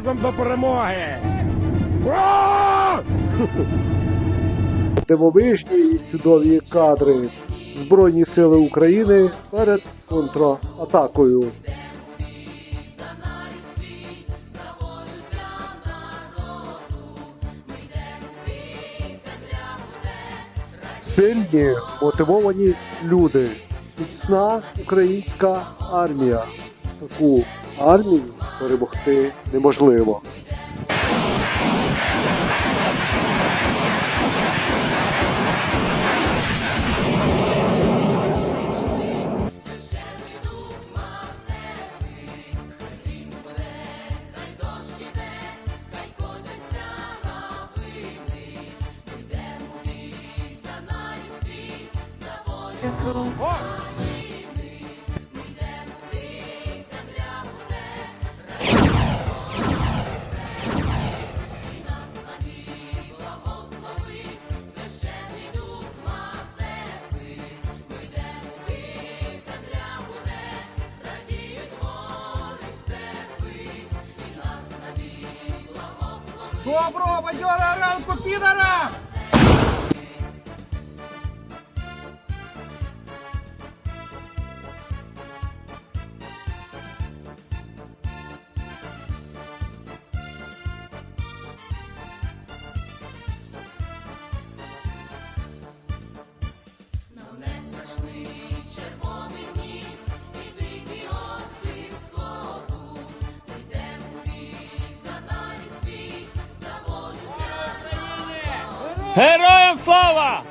разом до перемоги! Дивовижні чудові кадри Збройні Сили України перед контратакою. Сильні, мотивовані люди, міцна українська армія. Таку армію перемогти неможливо. Доброго бадьора ранку, підара! Herói fala!